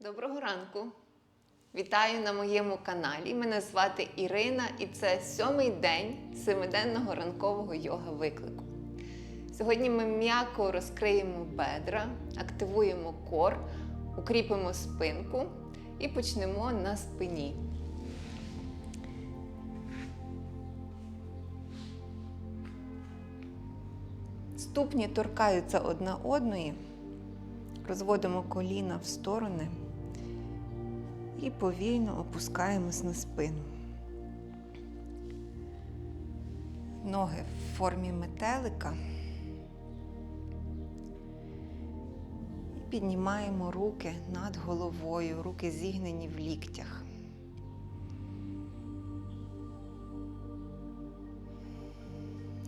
Доброго ранку! Вітаю на моєму каналі. Мене звати Ірина, і це сьомий день семиденного ранкового йога виклику. Сьогодні ми м'яко розкриємо бедра, активуємо кор, укріпимо спинку і почнемо на спині. Ступні торкаються одна одної. Розводимо коліна в сторони і повільно опускаємось на спину. Ноги в формі метелика. І піднімаємо руки над головою, руки зігнені в ліктях.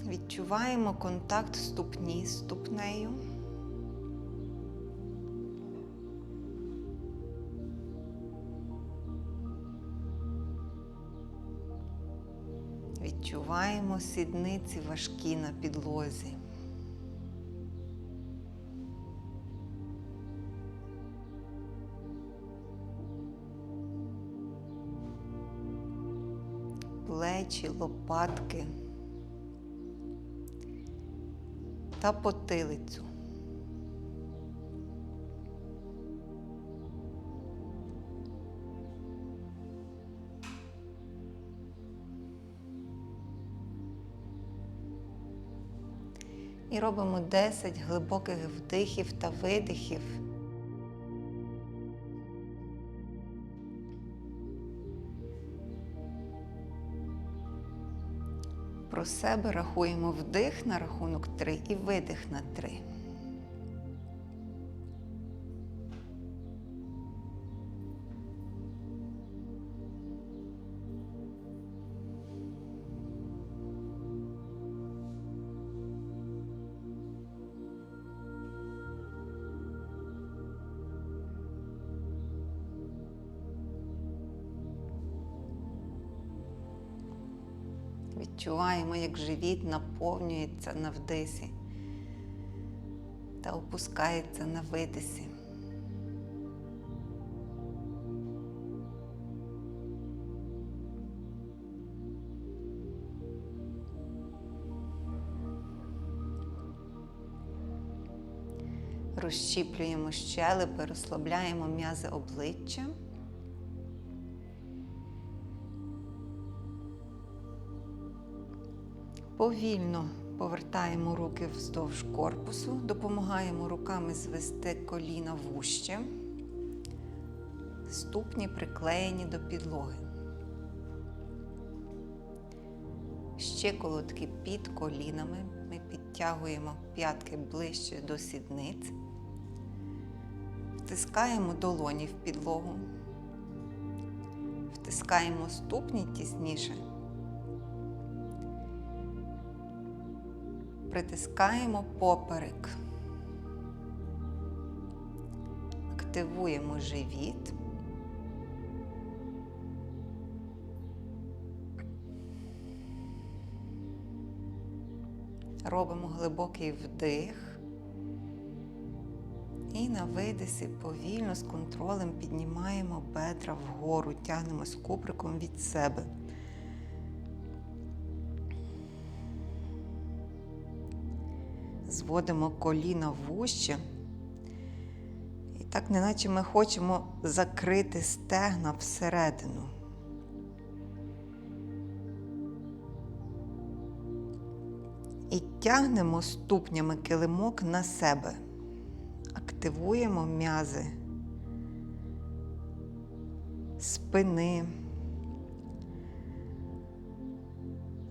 Відчуваємо контакт ступні з ступнею. Відчуваємо сідниці важкі на підлозі. Плечі, лопатки та потилицю. І робимо 10 глибоких вдихів та видихів. Про себе рахуємо вдих на рахунок 3 і видих на 3. Відчуваємо, як живіт наповнюється на вдисі та опускається на видисі. Розщіплюємо щелепи, розслабляємо м'язи обличчя. Повільно повертаємо руки вздовж корпусу, допомагаємо руками звести коліна вуще, ступні приклеєні до підлоги. Щиколотки під колінами. Ми підтягуємо п'ятки ближче до сідниць, втискаємо долоні в підлогу, втискаємо ступні тісніше. Притискаємо поперек. Активуємо живіт. Робимо глибокий вдих. І на видисі повільно з контролем піднімаємо бедра вгору, тягнемо з куприком від себе. Зводимо коліна вуще. І так, неначе ми хочемо закрити стегна всередину. І тягнемо ступнями килимок на себе. Активуємо м'язи спини,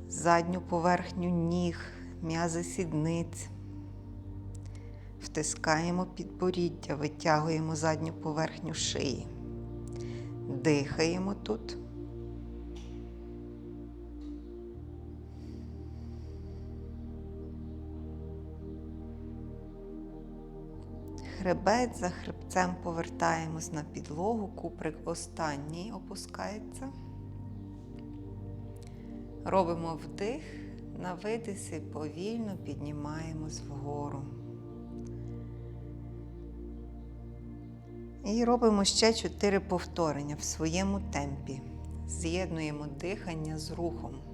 задню поверхню ніг, м'язи сідниць. Втискаємо підборіддя, витягуємо задню поверхню шиї. Дихаємо тут. Хребет за хребцем повертаємось на підлогу, куприк останній опускається. Робимо вдих, на видисі повільно піднімаємось вгору. І робимо ще 4 повторення в своєму темпі. З'єднуємо дихання з рухом.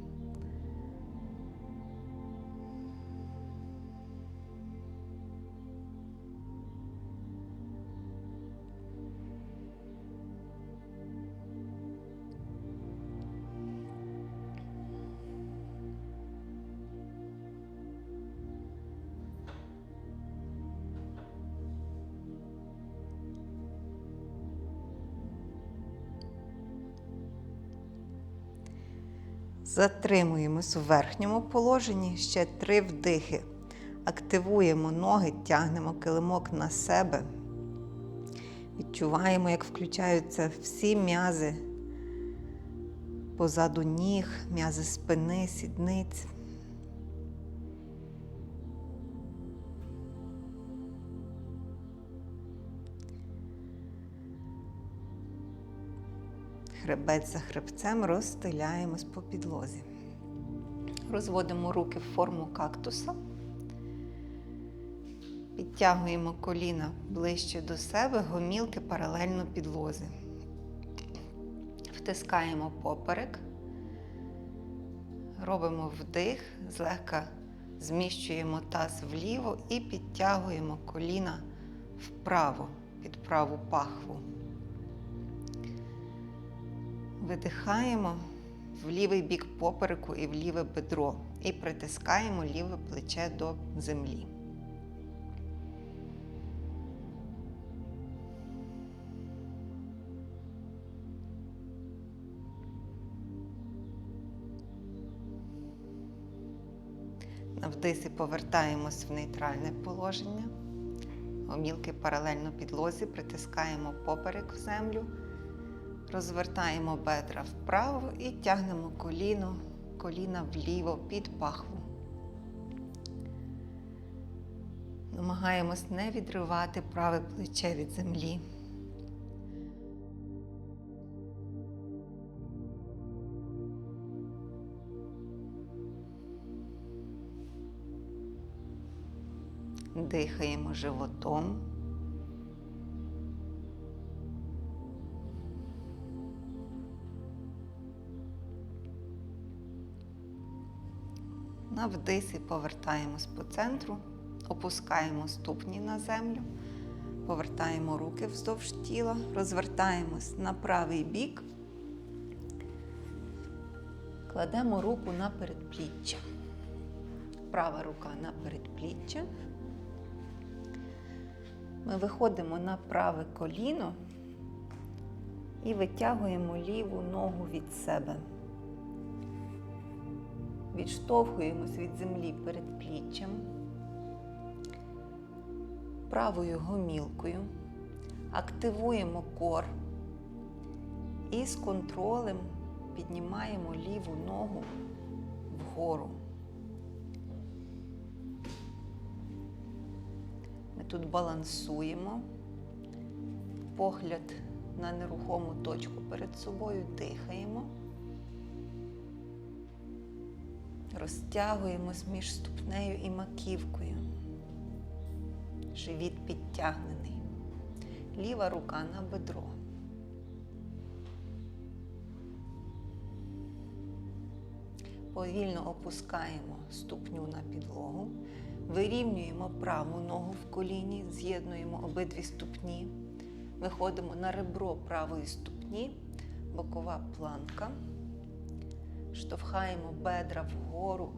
Затримуємось у верхньому положенні ще три вдихи. Активуємо ноги, тягнемо килимок на себе. Відчуваємо, як включаються всі м'язи позаду ніг, м'язи спини, сідниць. Хребець за хребцем розстеляємось по підлозі. Розводимо руки в форму кактуса. Підтягуємо коліна ближче до себе, гомілки паралельно підлозі. Втискаємо поперек. Робимо вдих, злегка зміщуємо таз вліво і підтягуємо коліна вправо під праву пахву. Видихаємо в лівий бік попереку і в ліве бедро. І притискаємо ліве плече до землі. На вдисі повертаємось в нейтральне положення. Гомілки паралельно підлозі, притискаємо поперек в землю. Розвертаємо бедра вправо і тягнемо коліно, коліна вліво під пахву. Намагаємось не відривати праве плече від землі. Дихаємо животом. На вдисі повертаємось по центру, опускаємо ступні на землю, повертаємо руки вздовж тіла, розвертаємось на правий бік, кладемо руку на передпліччя. Права рука на передпліччя. Ми виходимо на праве коліно і витягуємо ліву ногу від себе. Відштовхуємось від землі перед пліччям, правою гомілкою, активуємо кор і з контролем піднімаємо ліву ногу вгору. Ми тут балансуємо, погляд на нерухому точку перед собою, дихаємо. Розтягуємось між ступнею і маківкою. Живіт підтягнений. Ліва рука на бедро. Повільно опускаємо ступню на підлогу. Вирівнюємо праву ногу в коліні, з'єднуємо обидві ступні. Виходимо на ребро правої ступні, бокова планка. Штовхаємо бедра вгору,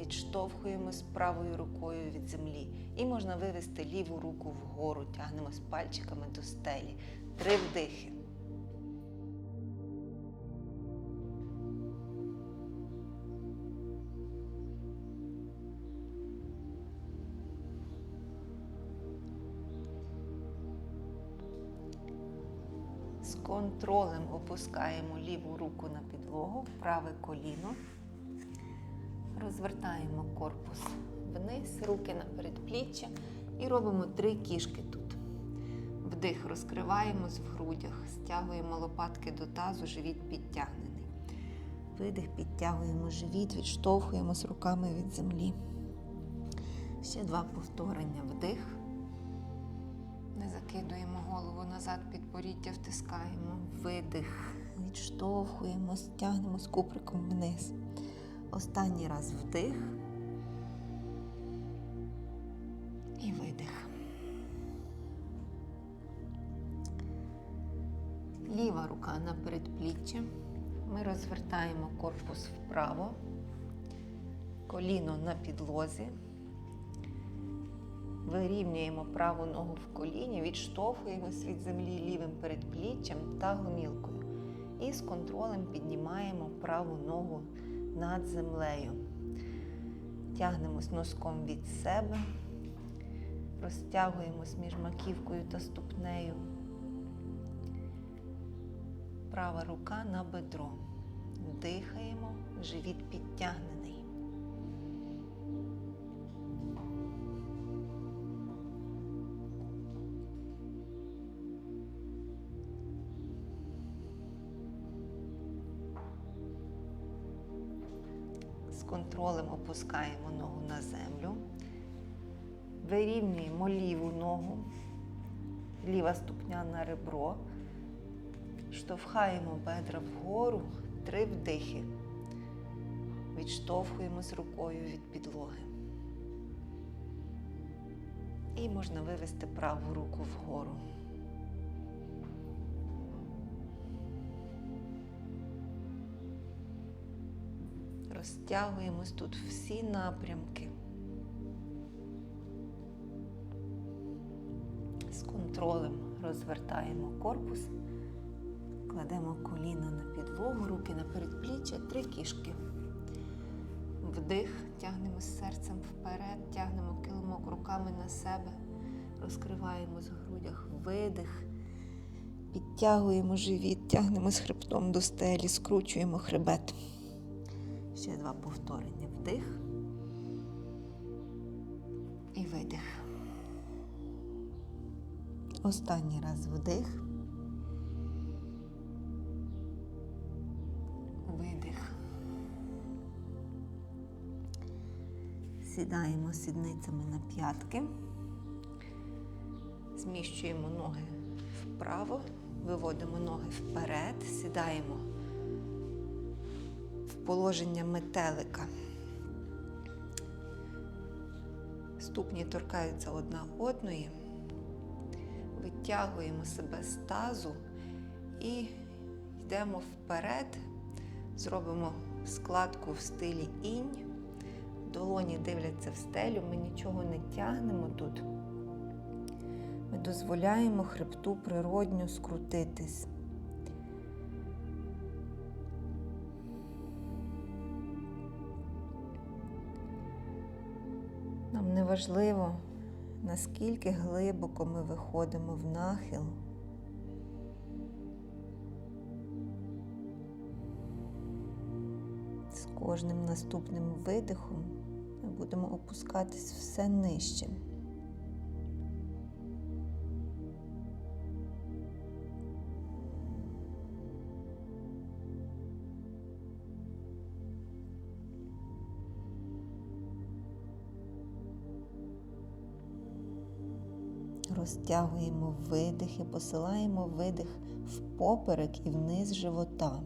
відштовхуємось правою рукою від землі. І можна вивести ліву руку вгору, тягнемось пальчиками до стелі. Три вдихи. Контролем опускаємо ліву руку на підлогу, праве коліно. Розвертаємо корпус вниз, руки на передпліччя і робимо три кішки тут. Вдих розкриваємось в грудях, стягуємо лопатки до тазу, живіт підтягнений. Видих, підтягуємо живіт, відштовхуємось руками від землі. Ще два повторення. Вдих. Закидуємо голову назад, підборіддя втискаємо. Видих. Відштовхуємо, стягнемо з куприком вниз. Останній раз вдих. І видих. Ліва рука на передпліччя. Ми розвертаємо корпус вправо, коліно на підлозі. Вирівнюємо праву ногу в коліні, відштовхуємось від землі лівим передпліччям та гомілкою. І з контролем піднімаємо праву ногу над землею. Тягнемось носком від себе, розтягуємось між маківкою та ступнею. Права рука на бедро. Дихаємо, живіт підтягнений. Контролем опускаємо ногу на землю. Вирівнюємо ліву ногу, ліва ступня на ребро. Штовхаємо бедра вгору, три вдихи. Відштовхуємось рукою від підлоги. І можна вивести праву руку вгору. Розтягуємось тут всі напрямки. З контролем розвертаємо корпус. Кладемо коліна на підлогу, руки на передпліччя, три кішки. Вдих, тягнемо серцем вперед, тягнемо килимок руками на себе, розкриваємо з грудях видих, підтягуємо живіт, тягнемо з хребтом до стелі, скручуємо хребет. Ще два повторення. Вдих і видих. Останній раз вдих. Видих. Сідаємо сідницями на п'ятки. Зміщуємо ноги вправо, виводимо ноги вперед, сідаємо положення метелика. Ступні торкаються одна одної. Витягуємо себе з тазу і йдемо вперед. Зробимо складку в стилі інь. Долоні дивляться в стелю, ми нічого не тягнемо тут. Ми дозволяємо хребту природньо скрутитись. Нам не важливо, наскільки глибоко ми виходимо в нахил. З кожним наступним видихом ми будемо опускатись все нижче. Розтягуємо видих і посилаємо видих впоперек і вниз живота.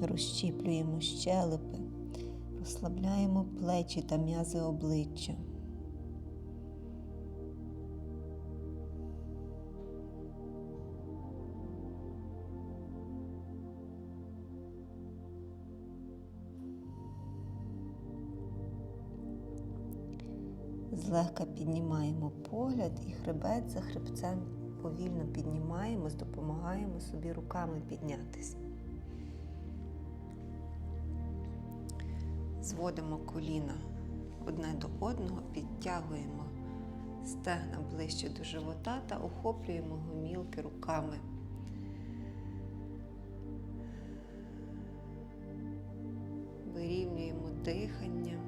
Розщіплюємо щелепи, розслабляємо плечі та м'язи обличчя. Злегка піднімаємо погляд і хребет за хребцем повільно піднімаємось, допомагаємо собі руками піднятися. зводимо коліна одне до одного, підтягуємо стегна ближче до живота та охоплюємо гомілки руками. Вирівнюємо дихання.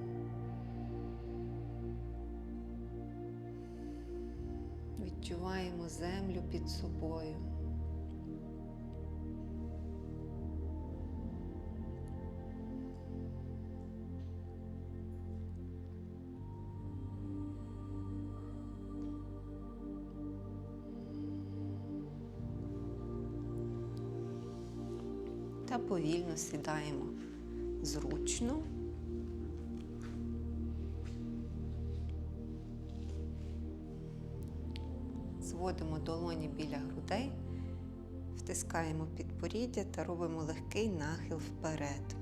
Відчуваємо землю під собою. Та повільно сідаємо зручно. Зводимо долоні біля грудей, втискаємо підборіддя та робимо легкий нахил вперед.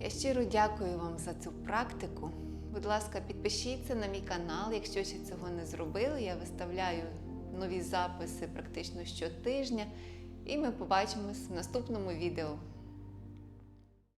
Я щиро дякую вам за цю практику. Будь ласка, підпишіться на мій канал, якщо ще цього не зробили. Я виставляю нові записи практично щотижня. І ми побачимось в наступному відео.